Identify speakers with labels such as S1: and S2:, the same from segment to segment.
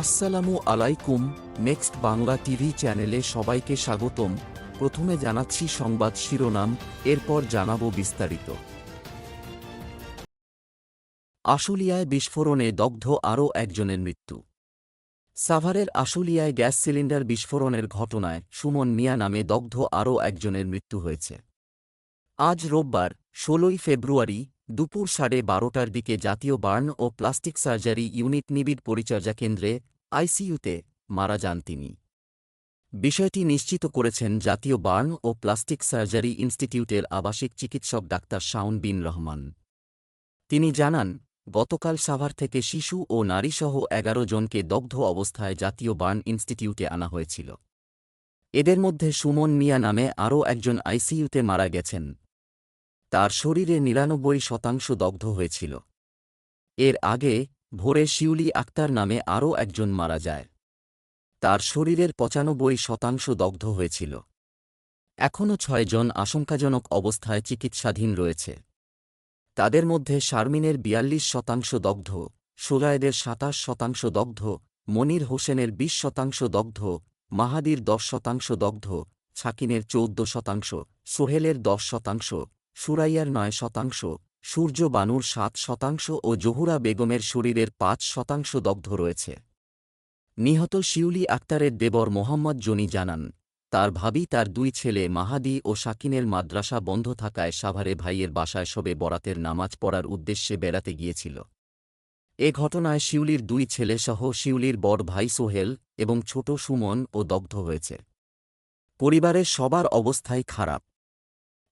S1: আসসালামু আলাইকুম, next Bangla TV চ্যানেলে সবাইকে স্বাগতম। প্রথমে জানাচ্ছি সংবাদ শিরোনাম, এরপর জানাব বিস্তারিত। আশুলিয়ায় বিস্ফোরণে দগ্ধ আরও একজনের মৃত্যু। সাভারের আশুলিয়ায় গ্যাস সিলিন্ডার বিস্ফোরণের ঘটনায় সুমন মিয়া নামে দগ্ধ আরও একজনের মৃত্যু হয়েছে। আজ রোববার, ষোলোই ফেব্রুয়ারি দুপুর সাড়ে বারোটার দিকে জাতীয় বার্ন ও প্লাস্টিক সার্জারি ইউনিট নিবিড় পরিচর্যা কেন্দ্রে আইসিইউতে মারা যান তিনি। বিষয়টি নিশ্চিত করেছেন জাতীয় বার্ন ও প্লাস্টিক সার্জারি ইনস্টিটিউটের আবাসিক চিকিৎসক ডাক্তার শাওন বিন রহমান। তিনি জানান, গতকাল সাভার থেকে শিশু ও নারীসহ এগারো জনকে দগ্ধ অবস্থায় জাতীয় বার্ন ইনস্টিটিউটে আনা হয়েছিল। এদের মধ্যে সুমন মিয়া নামে আরও একজন আইসিইউতে মারা গেছেন। তার শরীরে নিরানব্বই শতাংশ দগ্ধ হয়েছিল। এর আগে ভোরে শিউলি আক্তার নামে আরও একজন মারা যায়। তার শরীরের পঁচানব্বই শতাংশ দগ্ধ হয়েছিল। এখনও ছয়জন আশঙ্কাজনক অবস্থায় চিকিৎসাধীন রয়েছে। তাদের মধ্যে শারমিনের বিয়াল্লিশ শতাংশ দগ্ধ সোলায়েদের সাতাশ শতাংশ দগ্ধ, মনির হোসেনের বিশ শতাংশ দগ্ধ, মাহাদির দশ শতাংশ দগ্ধ ছাকিনের চৌদ্দ শতাংশ, সোহেলের দশ শতাংশ সুরাইয়ার নয় শতাংশ, সূর্য বানুর সাত শতাংশ ও জহুরা বেগমের শরীরের পাঁচ শতাংশ দগ্ধ রয়েছে। নিহত শিউলি আক্তারের দেবর মোহাম্মদ জনি জানান, তার ভাবি, তার দুই ছেলে মাহাদি ও শাকিনের মাদ্রাসা বন্ধ থাকায় সাভারে ভাইয়ের বাসায় শবে বরাতের নামাজ পড়ার উদ্দেশ্যে বেড়াতে গিয়েছিল। এ ঘটনায় শিউলির দুই ছেলেসহ শিউলির বড় ভাই সোহেল এবং ছোট সুমন ও দগ্ধ হয়েছে। পরিবারের সবার অবস্থাই খারাপ।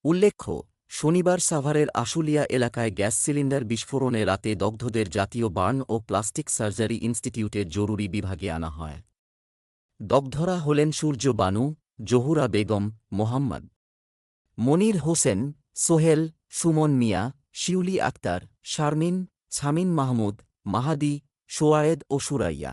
S1: উল্লেখ্য শনিবার সাভারের আশুলিয়া এলাকায় গ্যাস সিলিন্ডার বিস্ফোরণে রাতে দগ্ধদের জাতীয় বার্ন ও প্লাস্টিক সার্জারি ইনস্টিটিউটের জরুরি বিভাগে আনা হয়। দগ্ধরা হলেন সূর্য বানু, জহুরা বেগম, মোহাম্মদ মনির হোসেন, সোহেল, সুমন মিয়া, শিউলি আক্তার, শারমিন ছামিন মাহমুদ, মাহাদি, সোয়ায়েদ ও সুরাইয়া।